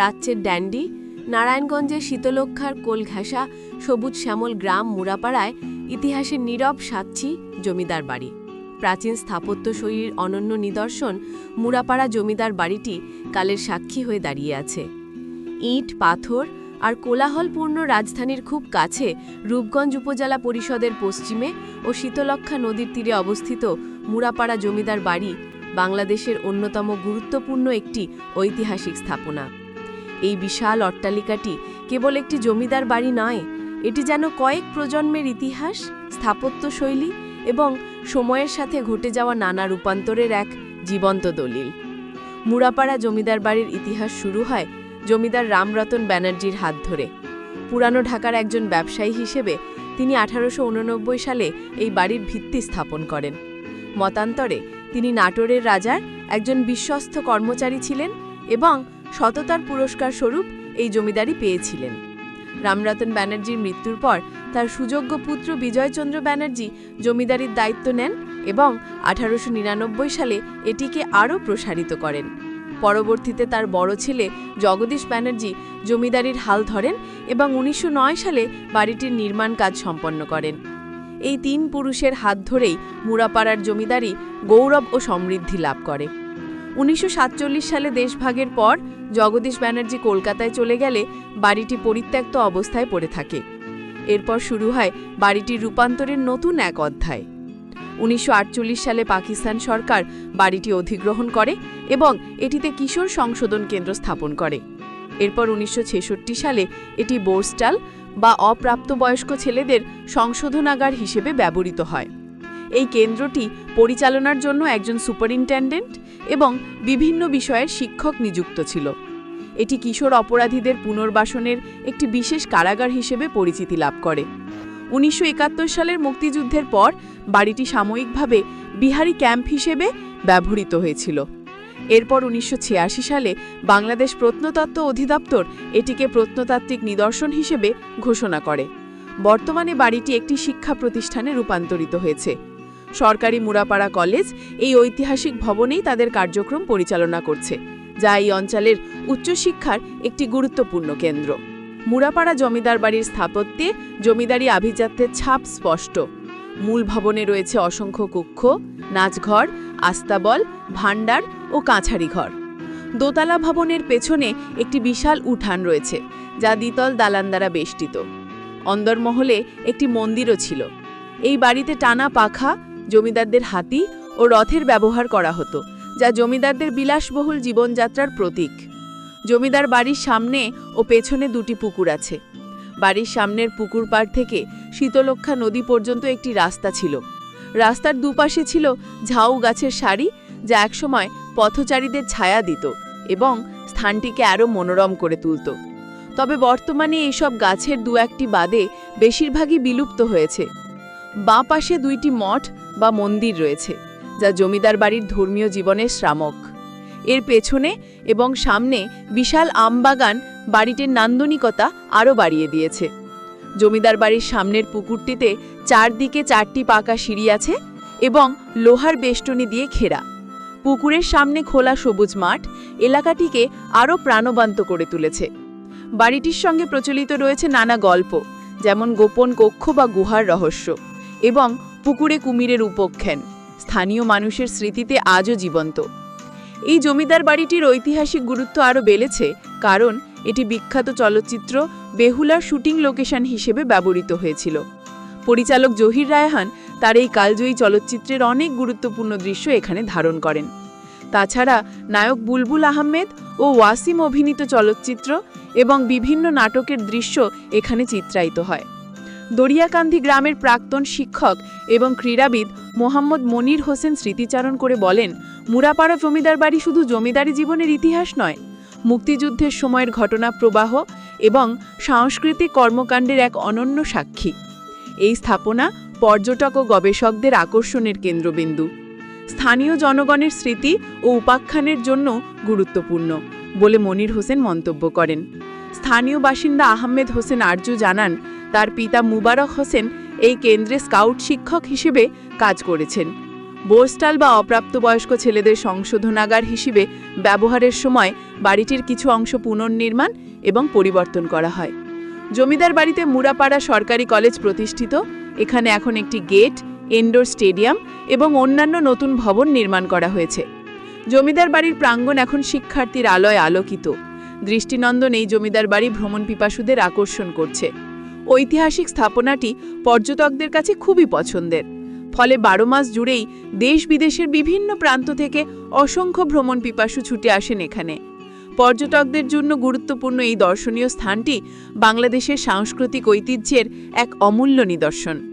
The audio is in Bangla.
প্রাচ্যের ড্যান্ডি, নারায়ণগঞ্জের শীতলক্ষার কোল ঘেঁষা সবুজ শ্যামল গ্রাম মুরাপাড়ায় ইতিহাসের নীরব সাক্ষী জমিদার বাড়ি। প্রাচীন স্থাপত্য শৈলীর অনন্য নিদর্শন মুরাপাড়া জমিদার বাড়িটি কালের সাক্ষী হয়ে দাঁড়িয়ে আছে। ইট, পাথর আর কোলাহলপূর্ণ রাজধানীর খুব কাছে রূপগঞ্জ উপজেলা পরিষদের পশ্চিমে ও শীতলক্ষা নদীর তীরে অবস্থিত মুরাপাড়া জমিদার বাড়ি বাংলাদেশের অন্যতম গুরুত্বপূর্ণ একটি ঐতিহাসিক স্থাপনা। এই বিশাল অট্টালিকাটি কেবল একটি জমিদার বাড়ি নয়, এটি যেন কয়েক প্রজন্মের ইতিহাস, স্থাপত্য শৈলী এবং সময়ের সাথে ঘটে যাওয়া নানা রূপান্তরের এক জীবন্ত দলিল। মুরাপাড়া জমিদার বাড়ির ইতিহাস শুরু হয় জমিদার রামরতন ব্যানার্জির হাত ধরে। পুরানো ঢাকার একজন ব্যবসায়ী হিসেবে তিনি আঠারোশো উননব্বই সালে এই বাড়ির ভিত্তি স্থাপন করেন। মতান্তরে তিনি নাটোরের রাজার একজন বিশ্বস্ত কর্মচারী ছিলেন এবং সততার পুরস্কার স্বরূপ এই জমিদারি পেয়েছিলেন। রামরতন ব্যানার্জির মৃত্যুর পর তার সুযোগ্য পুত্র বিজয়চন্দ্র ব্যানার্জি জমিদারির দায়িত্ব নেন এবং আঠারোশো নিরানব্বই সালে এটিকে আরও প্রসারিত করেন। পরবর্তীতে তার বড় ছেলে জগদীশ ব্যানার্জি জমিদারির হাল ধরেন এবং উনিশশো নয় সালে বাড়িটির নির্মাণ কাজ সম্পন্ন করেন। এই তিন পুরুষের হাত ধরেই মুরাপাড়ার জমিদারি গৌরব ও সমৃদ্ধি লাভ করে। উনিশশো সাতচল্লিশ সালে দেশভাগের পর জগদীশ ব্যানার্জি কলকাতায় চলে গেলে বাড়িটি পরিত্যক্ত অবস্থায় পড়ে থাকে। এরপর শুরু হয় বাড়িটির রূপান্তরের নতুন এক অধ্যায়। উনিশশো আটচল্লিশ সালে পাকিস্তান সরকার বাড়িটি অধিগ্রহণ করে এবং এটিতে কিশোর সংশোধন কেন্দ্র স্থাপন করে। এরপর উনিশশো ছেষট্টি সালে এটি বোর্স্টাল বা অপ্রাপ্তবয়স্ক ছেলেদের সংশোধনাগার হিসেবে ব্যবহৃত হয়। এই কেন্দ্রটি পরিচালনার জন্য একজন সুপারিনটেন্ডেন্ট এবং বিভিন্ন বিষয়ের শিক্ষক নিযুক্ত ছিল। এটি কিশোর অপরাধীদের পুনর্বাসনের একটি বিশেষ কারাগার হিসেবে পরিচিতি লাভ করে। উনিশশো একাত্তর সালের মুক্তিযুদ্ধের পর বাড়িটি সাময়িকভাবে বিহারি ক্যাম্প হিসেবে ব্যবহৃত হয়েছিল। এরপর উনিশশো ছিয়াশি সালে বাংলাদেশ প্রত্নতত্ত্ব অধিদপ্তর এটিকে প্রত্নতাত্ত্বিক নিদর্শন হিসেবে ঘোষণা করে। বর্তমানে বাড়িটি একটি শিক্ষা প্রতিষ্ঠানে রূপান্তরিত হয়েছে। সরকারি মুরাপাড়া কলেজ এই ঐতিহাসিক ভবনেই তাদের কার্যক্রম পরিচালনা করছে, যা এই অঞ্চলের উচ্চশিক্ষার একটি গুরুত্বপূর্ণ কেন্দ্র। মুরাপাড়া জমিদার বাড়ির স্থাপত্যে জমিদারি আভিজাত্যের ছাপ স্পষ্ট। মূল ভবনে রয়েছে অসংখ্য কক্ষ, নাচঘর, আস্তাবল, ভাণ্ডার ও কাছারি ঘর দোতলা ভবনের পেছনে একটি বিশাল উঠান রয়েছে, যা দ্বিতল দালান দ্বারা বেষ্টিত। অন্দরমহলে একটি মন্দিরও ছিল। এই বাড়িতে টানা পাখা জমিদারদের হাতি ও রথের ব্যবহার করা হতো, যা জমিদারদের বিলাসবহুল জীবনযাত্রার প্রতীক। জমিদার বাড়ির সামনে ও পেছনে দুটি পুকুর আছে। বাড়ির সামনের পুকুর পাড় থেকে শীতলক্ষা নদী পর্যন্ত একটি রাস্তা ছিল। রাস্তার দুপাশে ছিল ঝাউ গাছের সারি, যা একসময় পথচারীদের ছায়া দিত এবং স্থানটিকে আরও মনোরম করে তুলত। তবে বর্তমানে এসব গাছের দু একটি বাদে বেশিরভাগই বিলুপ্ত হয়েছে। বাঁ পাশে দুইটি মঠ বা মন্দির রয়েছে, যা জমিদার বাড়ির ধর্মীয় জীবনের শ্রামক। এর পেছনে এবং সামনে বিশাল আমবাগান বাড়িটির নান্দনিকতা আরও বাড়িয়ে দিয়েছে। জমিদার বাড়ির সামনের পুকুরটিতে চারদিকে চারটি পাকা সিঁড়ি আছে এবং লোহার বেষ্টনী দিয়ে ঘেরা। পুকুরের সামনে খোলা সবুজ মাঠ এলাকাটিকে আরও প্রাণবন্ত করে তুলেছে। বাড়িটির সঙ্গে প্রচলিত রয়েছে নানা গল্প, যেমন গোপন কক্ষ বা গুহার রহস্য এবং পুকুরে কুমিরের উপক্ষেন। স্থানীয় মানুষের স্মৃতিতে আজও জীবন্ত। এই জমিদার বাড়িটির ঐতিহাসিক গুরুত্ব আরও বেড়েছে, কারণ এটি বিখ্যাত চলচ্চিত্র বেহুলার শুটিং লোকেশন হিসেবে ব্যবহৃত হয়েছিল। পরিচালক জহির রায়হান তার এই কালজয়ী চলচ্চিত্রের অনেক গুরুত্বপূর্ণ দৃশ্য এখানে ধারণ করেন। তাছাড়া নায়ক বুলবুল আহমেদ ও ওয়াসিম অভিনীত চলচ্চিত্র এবং বিভিন্ন নাটকের দৃশ্য এখানে চিত্রায়িত হয়। দরিয়াকান্দি গ্রামের প্রাক্তন শিক্ষক এবং ক্রীড়াবিদ মোহাম্মদ মনির হোসেন স্মৃতিচারণ করে বলেন, মুরাপাড়া জমিদার বাড়ি শুধু জমিদারি জীবনের ইতিহাস নয়। মুক্তিযুদ্ধের সময়ের ঘটনা প্রবাহ এবং সাংস্কৃতিক কর্মকাণ্ডের এক অনন্য সাক্ষী। এই স্থাপনা পর্যটক ও গবেষকদের আকর্ষণের কেন্দ্রবিন্দু। স্থানীয় জনগণের স্মৃতি ও উপাখ্যানের জন্য গুরুত্বপূর্ণ বলে মনির হোসেন মন্তব্য করেন। স্থানীয় বাসিন্দা আহমেদ হোসেন আরজু জানান তার পিতা মুবারক হোসেন এই কেন্দ্রে স্কাউট শিক্ষক হিসেবে কাজ করেছেন। বোরস্টাল বা অপ্রাপ্তবয়স্ক ছেলেদের সংশোধনাগার হিসেবে ব্যবহারের সময় বাড়িটির কিছু অংশ পুনর্নির্মাণ এবং পরিবর্তন করা হয়। জমিদার বাড়িতে মুরাপাড়া সরকারি কলেজ প্রতিষ্ঠিত, এখানে এখন একটি গেট, ইনডোর স্টেডিয়াম এবং অন্যান্য নতুন ভবন নির্মাণ করা হয়েছে। জমিদার বাড়ির প্রাঙ্গণ এখন শিক্ষার্থীর আলোয় আলোকিত। দৃষ্টিনন্দন এই জমিদার বাড়ি ভ্রমণ পিপাসুদের আকর্ষণ করছে। ঐতিহাসিক স্থাপনাটি পর্যটকদের কাছে খুবই পছন্দের। ফলে বারো মাস জুড়েই দেশ বিদেশের বিভিন্ন প্রান্ত থেকে অসংখ্য ভ্রমণ পিপাসু ছুটে আসেন এখানে। পর্যটকদের জন্য গুরুত্বপূর্ণ এই দর্শনীয় স্থানটি বাংলাদেশের সাংস্কৃতিক ঐতিহ্যের এক অমূল্য নিদর্শন।